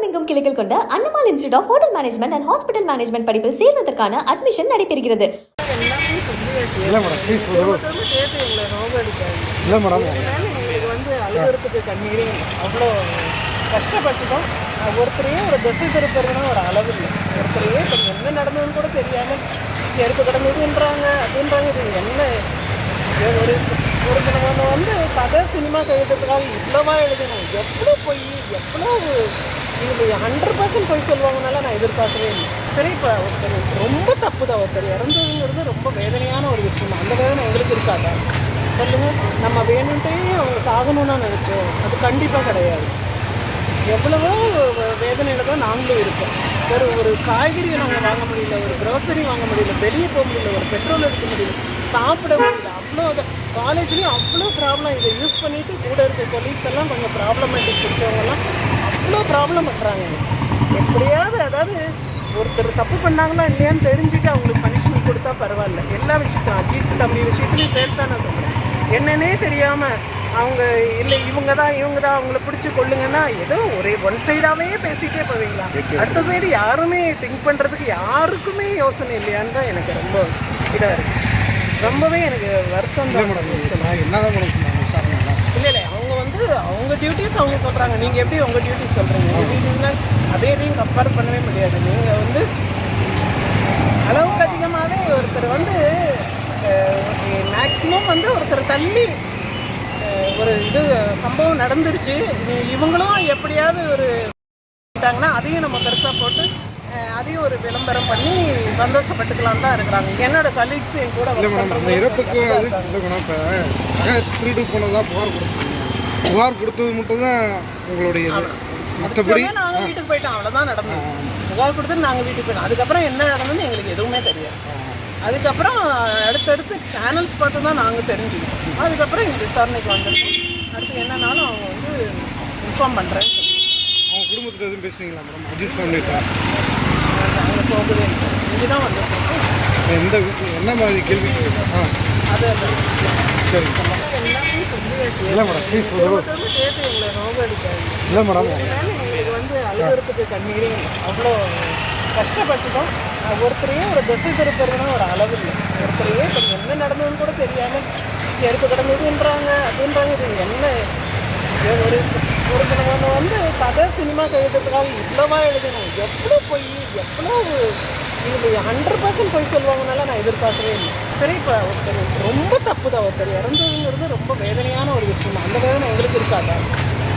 உலகமெங்கும் கிளைகள் கொண்ட அன்னமால் institute of hotel management and hospital management படிப்பில் சேர்வதற்கான அட்மிஷன் நடைபெறுகிறது. இல்லை மேடம் ப்ளீஸ் இல்லை மேடம் எங்களுக்கு வந்து அழுகிறதுக்கு கண்ணீரே அவ்வளோ கஷ்டப்பட்டுட்டோம். ஒருத்தரையே ஒரு திசை திருப்பறதுனா ஒரு அளவு இல்லை. ஒருத்தரையே இப்போ என்ன நடந்ததுன்னு கூட தெரியாமல் செருப்பு கிடந்ததுன்றாங்க அப்படின்றாங்க. இது என்ன? ஒரு ஒரு நம்ம வந்து கதை சினிமா எழுதுறதுக்காக இவ்வளவா எழுதணும். எவ்வளோ பொய் எவ்வளோ இது ஹண்ட்ரட் பர்சன்ட் போய் சொல்லுவாங்கனால நான் எதிர்பார்க்கவே இல்லை. சரி இப்போ ஒருத்தர் ரொம்ப தப்பு தான் ஒருத்தர் இறந்ததுங்கிறது ரொம்ப வேதனையான ஒரு விஷயம் அந்த வேதனை எங்களுக்கு இருக்காதா? சொல்லுங்கள் நம்ம வேணுன்ட்டே அவங்க சாகணும்னு நினச்சோம். அது கண்டிப்பாக கிடையாது. எவ்வளவோ வேதனையில் வேதனையில தான் நாங்களும் இருக்கோம். ஒரு ஒரு காய்கறியை நாங்கள் வாங்க முடியல ஒரு க்ரோசரி வாங்க முடியல வெளியே போக முடியல ஒரு பெட்ரோல் எடுக்க முடியல சாப்பிட முடியல அவ்வளோ காலேஜ்லேயும் அவ்வளோ ப்ராப்ளம் இதை யூஸ் பண்ணிவிட்டு கூட இருக்க கொலீக்ஸ் எல்லாம் கொஞ்சம் ப்ராப்ளமேட்டிக் பிடிச்சவங்கலாம் அவ்வளோ ப்ராப்ளம் பண்ணுறாங்க எப்படியாவது அதாவது ஒருத்தர் தப்பு பண்ணாங்களா இல்லையான்னு தெரிஞ்சுட்டு அவங்களுக்கு பனிஷ்மெண்ட் கொடுத்தா பரவாயில்ல. எல்லா விஷயத்தையும் அஜித் தம்பி விஷயத்துலையும் சேர்த்து தான் நான் சொல்கிறேன் என்னன்னே தெரியாமல் அவங்க இல்லை இவங்க தான் இவங்க தான் அவங்கள பிடிச்சி கொள்ளுங்கன்னா ஏதோ ஒரே ஒன் சைடாகவே பேசிட்டே போவீங்களா? அடுத்த சைடு யாருமே திங்க் பண்ணுறதுக்கு யாருக்குமே யோசனை இல்லையான்னு தான் எனக்கு ரொம்ப இதாக இருக்குது ரொம்பவே எனக்கு வருத்தம் தான். இல்லை இல்லை. அவங்க வந்து அவங்க டியூட்டிஸ் அவங்க சொல்கிறாங்க நீங்கள் எப்படி உங்கள் டியூட்டிஸ் சொல்கிறீங்க டியூட்டிஸ்னால் அதே இதையும் கம்பேர் பண்ணவே முடியாது. நீங்கள் வந்து அளவுக்கு அதிகமாகவே ஒருத்தர் வந்து மேக்ஸிமம் வந்து ஒருத்தர் தள்ளி ஒரு இது சம்பவம் நடந்துருச்சு. இவங்களும் எப்படியாவது ஒரு பண்ணிட்டாங்கன்னா அதையும் நம்ம பெருசாக போட்டு அதையும் ஒரு விளம்பரம் பண்ணி சந்தோஷப்பட்டுக்கலாம் தான் இருக்கிறாங்க. என்னோட கலீக்ஸ் என் கூட இறப்புக்கு அது திருடு போனதாக புகார் கொடுத்தீங்க புகார் கொடுத்தது மட்டும்தான் உங்களுடைய இது. மற்றபடி சொன்னா நாங்க வீட்டுக்கு போயிட்டோம் அவ்வளவுதான் நடந்தது. புகார் கொடுத்து நாங்க வீட்டுக்கு போயிட்டோம். அதுக்கப்புறம் என்ன நடந்ததுன்னு எங்களுக்கு எதுவுமே தெரியாது. அதுக்கப்புறம் அடுத்தடுத்து சேனல்ஸ் பார்த்து தான் நாங்கள் தெரிஞ்சுக்கிட்டோம். அதுக்கப்புறம் இந்த விசாரணைக்கு வந்திருக்கோம். அடுத்து என்னன்னாலும் அவங்க வந்து இன்ஃபார்ம் பண்ணுறேன் அவங்க குடும்பத்தில் எதுவும் பேசுனீங்களா மேடம் அஜித் ஃபேமிலிட்ட அவங்க போகவே இங்கே தான் வந்திருக்கோம். எந்த என்ன மாதிரி கேள்வி ஆ. சரி. எல்லாமே சொல்லியாச்சு இல்லை மேடம் ப்ளீஸ் இல்லை மேடம் அதனால எங்களுக்கு வந்து அழுகிறதுக்கு கண்ணீரே அவ்வளோ கஷ்டப்பட்டுட்டோம் அஹ் ஒருத்தரையே ஒரு திசை திருப்பறதுனா ஒரு அளவு இல்லை ஒருத்தரையே இப்போ என்ன நடந்ததுன்னு கூட தெரியாமல் செருப்பு கிடந்ததுன்றாங்க அப்படின்றாங்க இது என்ன இது ஒரு ஒரு நம்ம வந்து கதை சினிமா எழுதுறதுக்காக இவ்வளவா எழுதணும் எவ்வளோ பொய் எவ்வளோ இது ஹண்ட்ரட் பர்சன்ட் பொய் சொல்லுவாங்கனால நான் எதிர்பார்க்கவே இல்லை. சரி இப்போ ஒருத்தர் ரொம்ப தப்பு தான் ஒருத்தர் இறந்ததுங்கிறது ரொம்ப வேதனையான ஒரு விஷயம். அந்த வேதனை எங்களுக்கு இருக்காதா?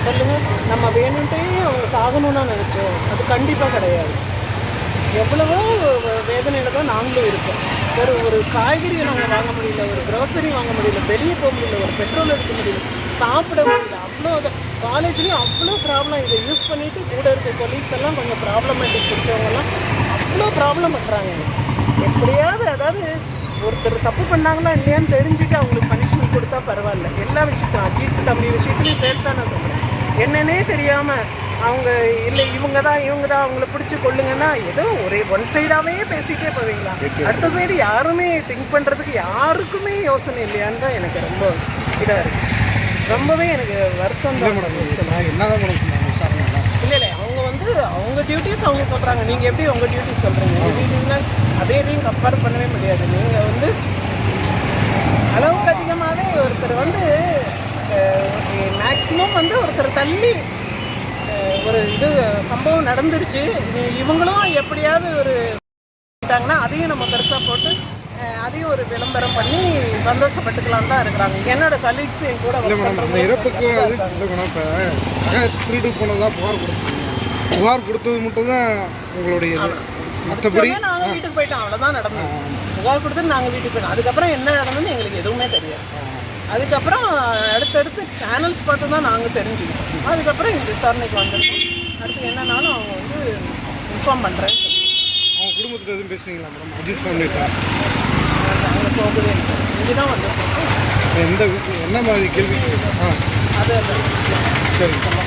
சொல்லுங்கள் நம்ம வேணுன்ட்டே அவங்க சாகணும்னு நினச்சோம். அது கண்டிப்பாக கிடையாது. எவ்வளவோ வேதனையில் வேதனையில தான் நாங்களும் இருக்கோம். ஒரு ஒரு காய்கறியை நாங்கள் வாங்க முடியல ஒரு க்ரோசரி வாங்க முடியல வெளியே போக முடியல ஒரு பெட்ரோல் எடுக்க முடியல சாப்பிட முடியல அவ்வளோ காலேஜ்லேயும் அவ்வளோ ப்ராப்ளம் இதை யூஸ் பண்ணிவிட்டு கூட இருக்க கொலீக்ஸ் எல்லாம் கொஞ்சம் ப்ராப்ளமேட்டிக் பிடிச்சவங்கலாம் அவ்வளோ ப்ராப்ளம் பண்ணுறாங்க எப்படியாவது அதாவது ஒருத்தர் தப்பு பண்ணாங்களா இல்லையான்னு தெரிஞ்சுட்டு அவங்களுக்கு பனிஷ்மெண்ட் கொடுத்தா பரவாயில்ல. எல்லா விஷயத்தையும் அஜித் தம்பி விஷயத்துலையும் சேர்த்து நான் சொல்கிறேன் என்னன்னே தெரியாமல் அவங்க இல்லை இவங்க தான் இவங்க தான் அவங்கள பிடிச்சி கொள்ளுங்கன்னா ஏதோ ஒரே ஒன் சைடாகவே பேசிட்டே போவீங்களா? அடுத்த சைடு யாருமே திங்க் பண்ணுறதுக்கு யாருக்குமே யோசனை இல்லையான்னு தான் எனக்கு ரொம்ப இதாக இருக்குது ரொம்பவே எனக்கு வருத்தம் தான். மேடம் இல்லை இல்லை அவங்க வந்து அவங்க டியூட்டிஸ் அவங்க சொல்கிறாங்க நீங்கள் எப்படி உங்கள் டியூட்டிஸ் சொல்கிறீங்க அதே இதையும் கம்பேர் பண்ணவே முடியாது. நீங்கள் வந்து அளவுக்கு அதிகமாகவே ஒருத்தர் வந்து மேக்ஸிமம் வந்து ஒருத்தர் தள்ளி ஒரு இது சம்பவம் நடந்துருச்சு. இவங்களும் எப்படியாவது ஒரு பண்ணிட்டாங்கன்னா அதையும் நம்ம பெருசாக போட்டு அதையும் ஒரு விளம்பரம் பண்ணி சந்தோஷப்பட்டுக்கலாம் தான் இருக்கிறாங்க. என்னோட கலீக்ஸ் என் கூட இறப்புக்கு திருடு போனதாக புகார் கொடுத்தீங்க. புகார் கொடுத்தது மட்டும்தான் உங்களுடைய இது. மற்றபடி சொன்னா நாங்க வீட்டுக்கு போயிட்டோம். அவ்வளவுதான் நடந்தது. புகார் கொடுத்து நாங்க வீட்டுக்கு போயிட்டோம். அதுக்கப்புறம் என்ன நடந்ததுன்னு எங்களுக்கு எதுவுமே தெரியாது. அதுக்கப்புறம் அடுத்தடுத்து சேனல்ஸ் பார்த்து தான் நாங்க தெரிஞ்சுக்கிட்டோம். அதுக்கப்புறம் இந்த விசாரணைக்கு வந்திருக்கோம். அடுத்து என்னன்னாலும் அவங்க வந்து இன்ஃபார்ம் பண்றேன் அவங்க குடும்பத்தில் எதுவும் பேசுனீங்களா மேடம் அஜித் ஃபேமிலிட்ட அவங்க போகவே இங்கே தான் வந்திருக்கோம். எந்த என்ன மாதிரி கேள்வி ஆ. அது சரி.